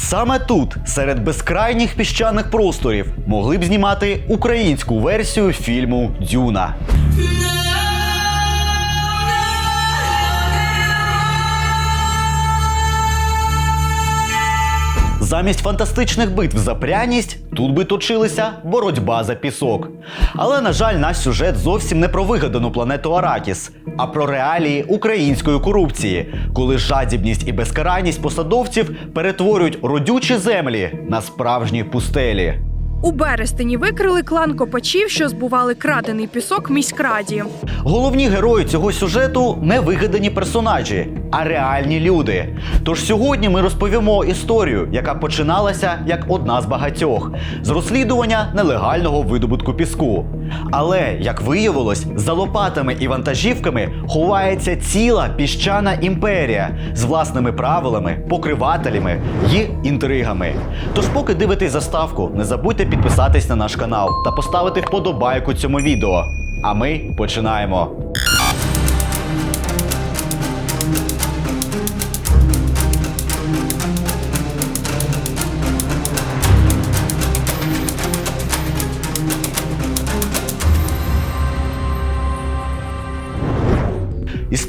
Саме тут, серед безкрайніх піщаних просторів, могли б знімати українську версію фільму Дюна. Замість фантастичних битв за пряність тут би точилася боротьба за пісок. Але, на жаль, наш сюжет зовсім не про вигадану планету Аракіс, а про реалії української корупції, коли жадібність і безкарайність посадовців перетворюють родючі землі на справжні пустелі. У Берестині викрили клан копачів, що збували крадений пісок міськраді. Головні герої цього сюжету не вигадані персонажі, а реальні люди. Тож сьогодні ми розповімо історію, яка починалася як одна з багатьох з розслідування нелегального видобутку піску. Але, як виявилось, за лопатами і вантажівками ховається ціла піщана імперія з власними правилами, покривателями і інтригами. Тож, поки дивитесь заставку, не забудьте підписатись на наш канал та поставити вподобайку цьому відео. А ми починаємо.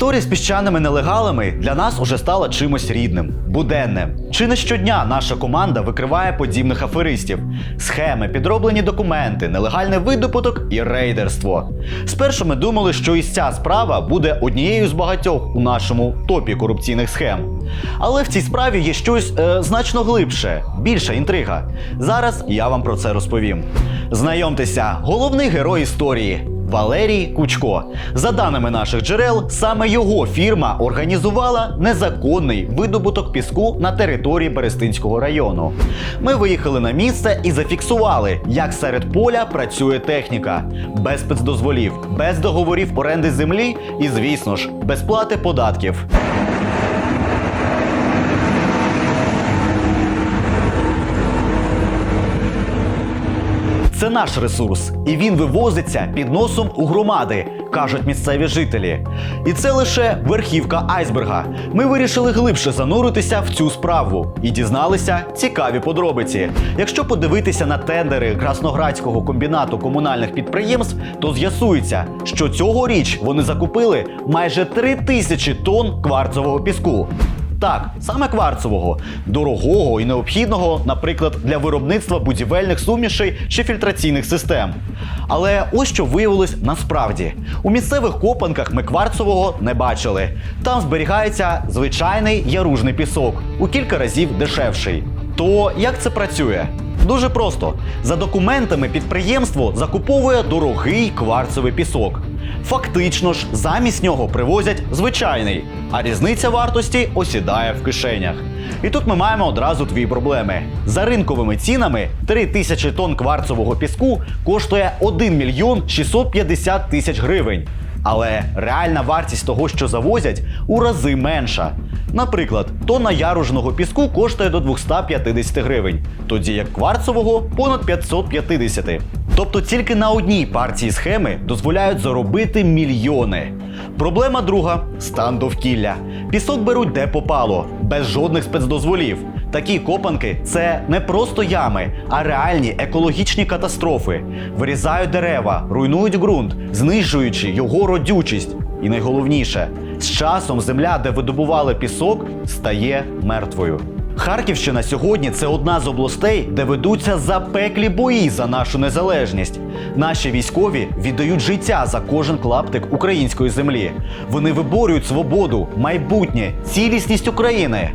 Історія з піщаними нелегалами для нас уже стала чимось рідним, буденним. Чи не щодня наша команда викриває подібних аферистів, схеми, підроблені документи, нелегальний видобуток і рейдерство. Спершу ми думали, що і ця справа буде однією з багатьох у нашому топі корупційних схем. Але в цій справі є щось е, значно глибше, більша інтрига. Зараз я вам про це розповім. Знайомтеся, головний герой історії. Валерій Кучко. За даними наших джерел, саме його фірма організувала незаконний видобуток піску на території Берестинського району. Ми виїхали на місце і зафіксували, як серед поля працює техніка, без спецдозволів, без договорів оренди землі і, звісно ж, без плати податків. Це наш ресурс, і він вивозиться під носом у громади, кажуть місцеві жителі. І це лише верхівка айсберга. Ми вирішили глибше зануритися в цю справу і дізналися цікаві подробиці. Якщо подивитися на тендери Красноградського комбінату комунальних підприємств, то з'ясується, що цьогоріч вони закупили майже три тисячі тонн кварцового піску. Так, саме кварцевого, дорогого і необхідного, наприклад, для виробництва будівельних сумішей чи фільтраційних систем. Але ось що виявилось насправді: у місцевих копанках ми кварцевого не бачили. Там зберігається звичайний яружний пісок, у кілька разів дешевший. То як це працює? Дуже просто. За документами підприємство закуповує дорогий кварцевий пісок. Фактично ж, замість нього привозять звичайний, а різниця вартості осідає в кишенях. І тут ми маємо одразу дві проблеми. За ринковими цінами 3 тисячі тонн кварцевого піску коштує 1 мільйон 650 тисяч гривень. Але реальна вартість того, що завозять, у рази менша. Наприклад, тонна яружного піску коштує до 250 гривень, тоді як кварцевого понад 550. Тобто тільки на одній партії схеми дозволяють заробити мільйони. Проблема друга стан довкілля. Пісок беруть де попало, без жодних спецдозволів. Такі копанки це не просто ями, а реальні екологічні катастрофи. Вирізають дерева, руйнують ґрунт, знижуючи його родючість. І найголовніше, з часом земля, де видобували пісок, стає мертвою. Харківщина сьогодні це одна з областей, де ведуться запеклі бої за нашу незалежність. Наші військові віддають життя за кожен клаптик української землі. Вони виборюють свободу, майбутнє, цілісність України.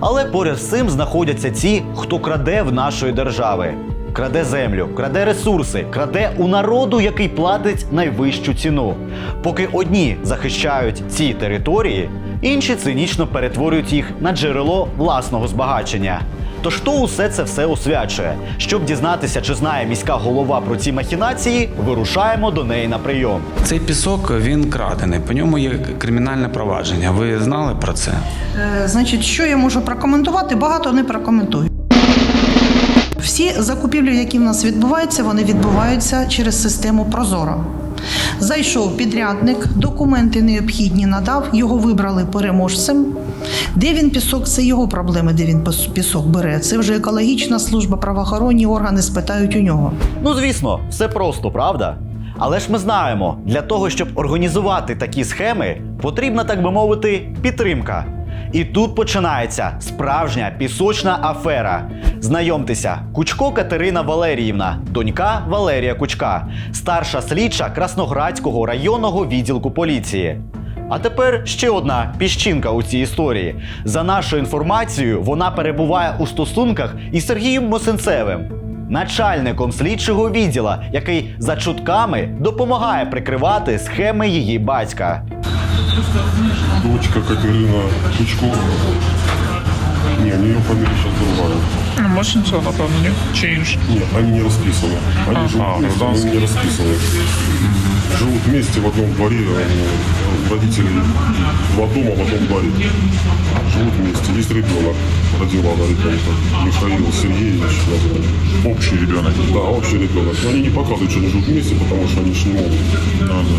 Але поряд з цим знаходяться ті, хто краде в нашої держави. Краде землю, краде ресурси, краде у народу, який платить найвищу ціну. Поки одні захищають ці території, інші цинічно перетворюють їх на джерело власного збагачення. Тож хто усе це все освячує? Щоб дізнатися, чи знає міська голова про ці махінації, вирушаємо до неї на прийом. Цей пісок він крадений. По ньому є кримінальне провадження. Ви знали про це? Е, Значить, що я можу прокоментувати? Багато не прокоментую. Всі закупівлі, які в нас відбуваються, вони відбуваються через систему Прозоро. Зайшов підрядник, документи необхідні надав, його вибрали переможцем. Де він пісок, це його проблеми, де він пісок бере. Це вже екологічна служба, правоохоронні органи спитають у нього. Ну, звісно, все просто, правда? Але ж ми знаємо, для того, щоб організувати такі схеми, потрібна, так би мовити, підтримка. І тут починається справжня пісочна афера. Знайомтеся, Кучко Катерина Валеріївна, донька Валерія Кучка, старша слідча Красноградського районного відділку поліції. А тепер ще одна піщинка у цій історії. За нашою інформацією, вона перебуває у стосунках із Сергієм Мосенцевим, начальником слідчого відділа, який за чутками допомагає прикривати схеми її батька. Дочка Катерина Кучко. Не, у фамилия сейчас другая. Мощниця, напевно, ні? Чи інше? Нет, они не расписаны. Они Ага, живут вместе, но гражданские. не расписаны. Живут вместе в одном дворе. они, Родители два дома в одном дворе. Живут вместе. Есть ребенок. Родила она ребенка. Михаил Сергеевич. Общий ребенок. Да, общий ребенок. Но они не показывают, что они живут вместе, потому что они ж не могут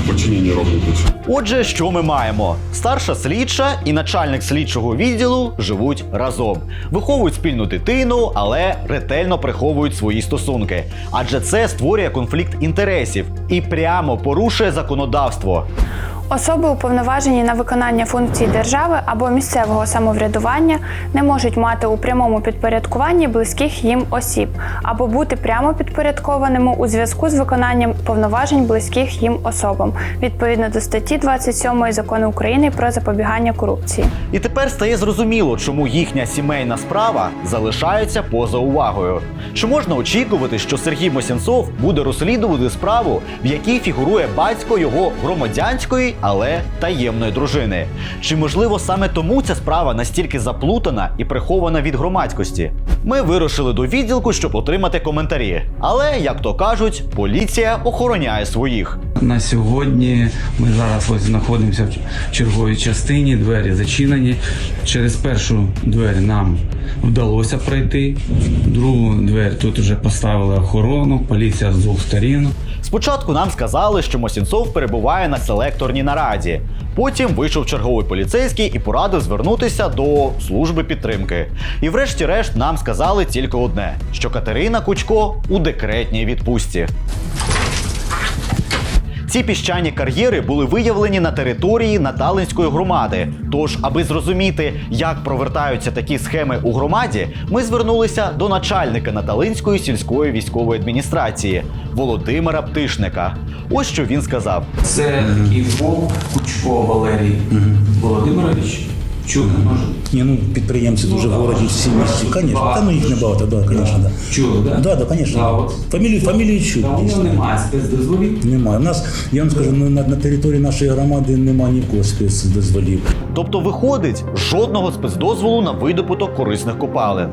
в подчинении работать. Отже, що ми маємо? Старша слідча і начальник слідчого відділу живуть разом, виховують спільну дитину, але ретельно приховують свої стосунки. Адже це створює конфлікт інтересів і прямо порушує законодавство. Особи, уповноважені на виконання функцій держави або місцевого самоврядування, не можуть мати у прямому підпорядкуванні близьких їм осіб або бути прямо підпорядкованими у зв'язку з виконанням повноважень близьких їм особам відповідно до статті 27 закону України про запобігання корупції. І тепер стає зрозуміло, чому їхня сімейна справа залишається поза увагою. Чи можна очікувати, що Сергій Мосінцов буде розслідувати справу, в якій фігурує батько його громадянської, але таємної дружини? Чи можливо саме тому ця справа настільки заплутана і прихована від громадськості? Ми вирушили до відділку, щоб отримати коментарі. Але, як то кажуть, поліція охороняє своїх. На сьогодні ми зараз ось знаходимося в черговій частині, двері зачинені. Через першу двері нам вдалося пройти. Другу двері тут вже поставили охорону, поліція з двох сторін. Спочатку нам сказали, що Мосінцов перебуває на селекторній нараді. Потім вийшов черговий поліцейський і порадив звернутися до служби підтримки. І врешті-решт нам сказали тільки одне: що Катерина Кучко у декретній відпустці. Ці піщані кар'єри були виявлені на території Наталинської громади. Тож, аби зрозуміти, як провертаються такі схеми у громаді, ми звернулися до начальника Наталинської сільської військової адміністрації Володимира Птишника. Ось що він сказав. Це такий ФОП Кучко Валерій Володимирович. Чули, може? Ні, ну підприємці дуже в городі всі місті. Звісно, там їх небагато, да, конечно, да. Чули, да? Да, да, звісно. Да, от. Фамілію, фамілію чув. Та дійсно. немає спецдозволів. Немає. У нас, я вам скажу, ну, на, на території нашої громади немає нікого спецдозволів. Тобто, виходить, жодного спецдозволу на видобуток корисних копалин.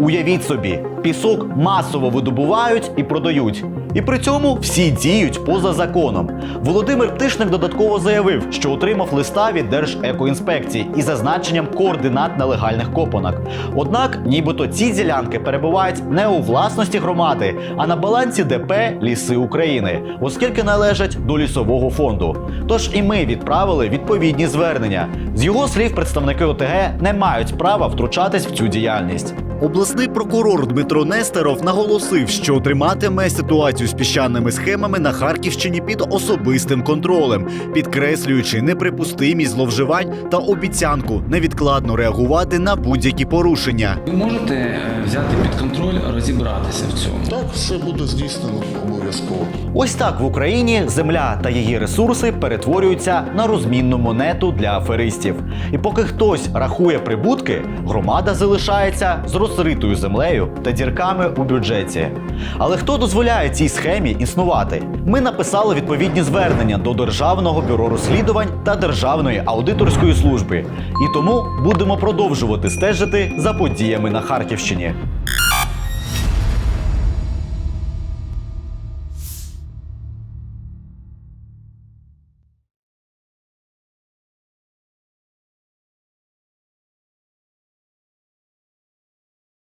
Уявіть собі, пісок масово видобувають і продають. І при цьому всі діють поза законом. Володимир Птишник додатково заявив, що отримав листа від Держекоінспекції із зазначенням координат нелегальних копанок. Однак, нібито ці ділянки перебувають не у власності громади, а на балансі ДП Ліси України, оскільки належать до лісового фонду. Тож і ми відправили відповідні звернення. З його слів, представники ОТГ не мають права втручатись в цю діяльність. Обласний прокурор Дмитро Нестеров наголосив, що триматиме ситуацію з піщаними схемами на Харківщині під особистим контролем, підкреслюючи неприпустимість зловживань та обіцянку невідкладно реагувати на будь-які порушення. Ви можете е, взяти під контроль, розібратися в цьому. Так, все буде здійснено обов'язково. Ось так в Україні земля та її ресурси перетворюються на розмінну монету для аферистів. І поки хтось рахує прибутки, громада залишається з розритою землею та дірками у бюджеті. Але хто дозволяє цій схемі існувати? Ми написали відповідні звернення до Державного бюро розслідувань та Державної аудиторської служби. І тому будемо продовжувати стежити за подіями на Харківщині.